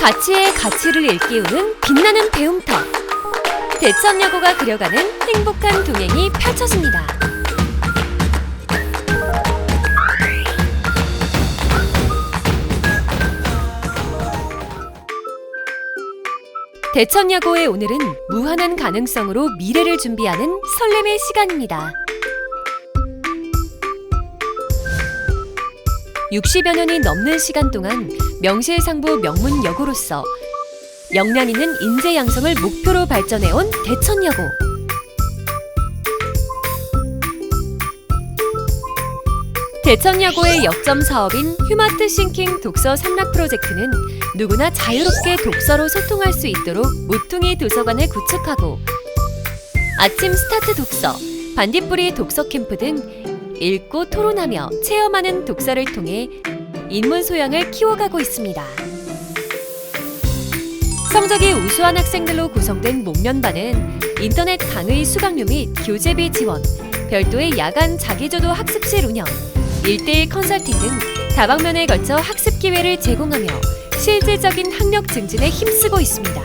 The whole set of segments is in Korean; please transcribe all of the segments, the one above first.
가치의 가치를 일깨우는 빛나는 배움터. 대천여고가 그려가는 행복한 동행이 펼쳐집니다. 대천여고의 오늘은 무한한 가능성으로 미래를 준비하는 설렘의 시간입니다. 60여 년이 넘는 시간 동안 명실상부 명문 여고로서 있는 인재 양성을 목표로 발전해온 대천여고. 대천여고의 역점 사업인 휴마트 싱킹 독서 상락 프로젝트는 누구나 자유롭게 독서로 소통할 수 있도록 모퉁이 도서관을 구축하고 아침 스타트 독서, 반딧불이 독서 캠프 등 읽고 토론하며 체험하는 독서를 통해 인문 소양을 키워가고 있습니다. 성적이 우수한 학생들로 구성된 목련반은 인터넷 강의 수강료 및 교재비 지원, 별도의 야간 자기주도 학습실 운영, 1대1 컨설팅 등 다방면에 걸쳐 학습 기회를 제공하며 실질적인 학력 증진에 힘쓰고 있습니다.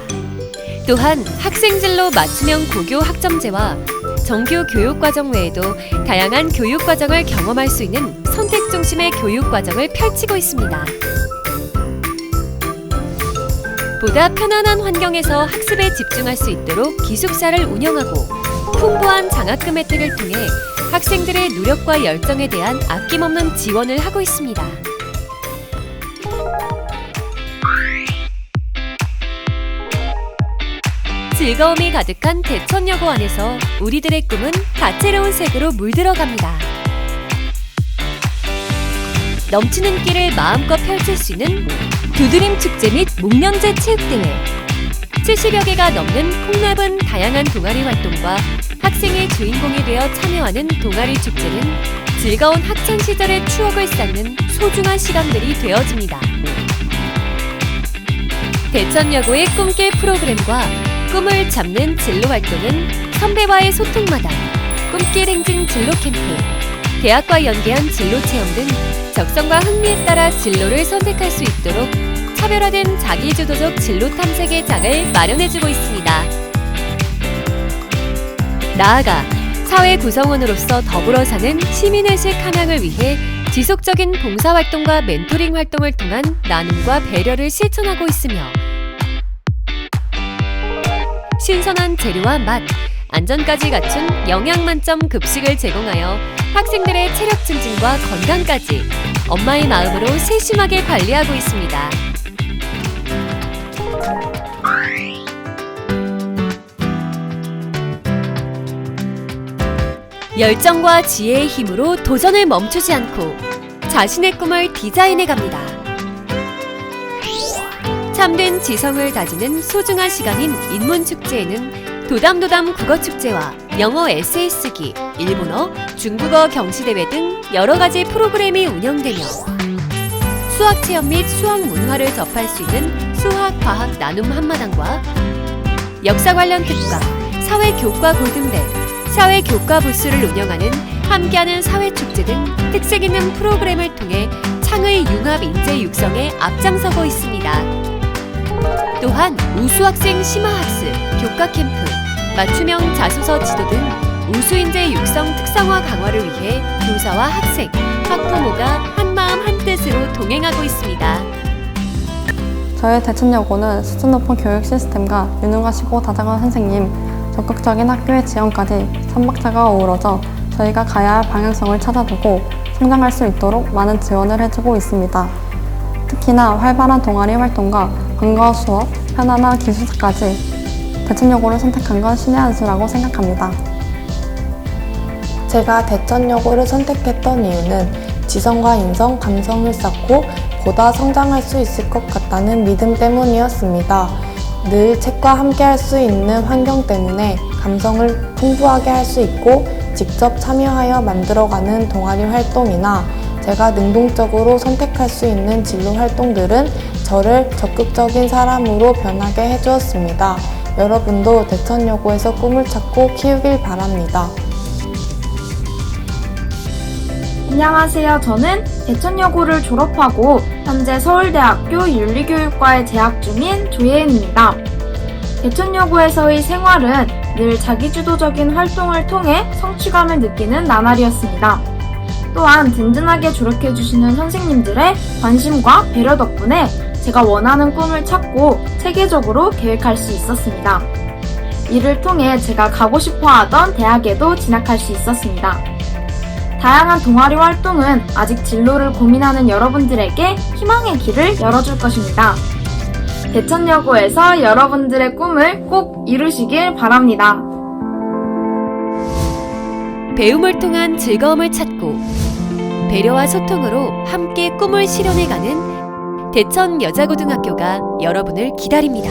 또한 학생진로 맞춤형 고교 학점제와 정규 교육과정 외에도 다양한 교육과정을 경험할 수 있는 선택 중심의 교육과정을 펼치고 있습니다. 보다 편안한 환경에서 학습에 집중할 수 있도록 기숙사를 운영하고 풍부한 장학금 혜택을 통해 학생들의 노력과 열정에 대한 아낌없는 지원을 하고 있습니다. 즐거움이 가득한 대천여고 안에서 우리들의 꿈은 다채로운 색으로 물들어갑니다. 넘치는 끼를 마음껏 펼칠 수 있는 두드림 축제 및 목련제 체육대회 70여 개가 넘는 폭넓은 다양한 동아리 활동과 학생의 주인공이 되어 참여하는 동아리 축제는 즐거운 학창 시절의 추억을 쌓는 소중한 시간들이 되어집니다. 대천여고의 꿈길 프로그램과 꿈을 잡는 진로 활동은 선배와의 소통마다 꿈길 행진 진로 캠프, 대학과 연계한 진로 체험 등 적성과 흥미에 따라 진로를 선택할 수 있도록 차별화된 자기주도적 진로 탐색의 장을 마련해주고 있습니다. 나아가 사회 구성원으로서 더불어 사는 시민의식 함양을 위해 지속적인 봉사활동과 멘토링 활동을 통한 나눔과 배려를 실천하고 있으며 신선한 재료와 맛, 안전까지 갖춘 영양 만점 급식을 제공하여 학생들의 체력 증진과 건강까지 엄마의 마음으로 세심하게 관리하고 있습니다. 열정과 지혜의 힘으로 도전을 멈추지 않고 자신의 꿈을 디자인해 갑니다. 참된 지성을 다지는 소중한 시간인 인문축제에는 도담도담 국어축제와 영어 에세이 쓰기, 일본어, 중국어 경시대회 등 여러 가지 프로그램이 운영되며 수학 체험 및 수학 문화를 접할 수 있는 수학 과학 나눔 한마당과 역사 관련 특강, 사회 교과 골든벨, 사회 교과 부스를 운영하는 함께하는 사회 축제 등 특색 있는 프로그램을 통해 창의 융합 인재 육성에 앞장서고 있습니다. 또한 우수학생 심화학습, 교과 캠프, 맞춤형 자소서 지도 등 우수인재 육성 특성화 강화를 위해 교사와 학생, 학부모가 한마음 한뜻으로 동행하고 있습니다. 저희 대천 여고는 수준 높은 교육 시스템과 유능하시고 다정한 선생님, 적극적인 학교의 지원까지 삼박자가 어우러져 저희가 가야 할 방향성을 찾아두고 성장할 수 있도록 많은 지원을 해주고 있습니다. 특히나 활발한 동아리 활동과 방과후 수업, 편안한 기숙사까지 대천여고를 선택한 건 신의 한 수라고 생각합니다. 제가 대천여고를 선택했던 이유는 지성과 인성, 감성을 쌓고 보다 성장할 수 있을 것 같다는 믿음 때문이었습니다. 늘 책과 함께 할 수 있는 환경 때문에 감성을 풍부하게 할 수 있고 직접 참여하여 만들어가는 동아리 활동이나 제가 능동적으로 선택할 수 있는 진로 활동들은 저를 적극적인 사람으로 변하게 해주었습니다. 여러분도 대천여고에서 꿈을 찾고 키우길 바랍니다. 안녕하세요. 저는 대천여고를 졸업하고 현재 서울대학교 윤리교육과에 재학 중인 조예은입니다. 대천여고에서의 생활은 늘 자기주도적인 활동을 통해 성취감을 느끼는 나날이었습니다. 또한 든든하게 졸업해주시는 선생님들의 관심과 배려 덕분에 제가 원하는 꿈을 찾고 체계적으로 계획할 수 있었습니다. 이를 통해 제가 가고 싶어 하던 대학에도 진학할 수 있었습니다. 다양한 동아리 활동은 아직 진로를 고민하는 여러분들에게 희망의 길을 열어줄 것입니다. 대천여고에서 여러분들의 꿈을 꼭 이루시길 바랍니다. 배움을 통한 즐거움을 찾고 배려와 소통으로 함께 꿈을 실현해가는 대천 여자고등학교가 여러분을 기다립니다.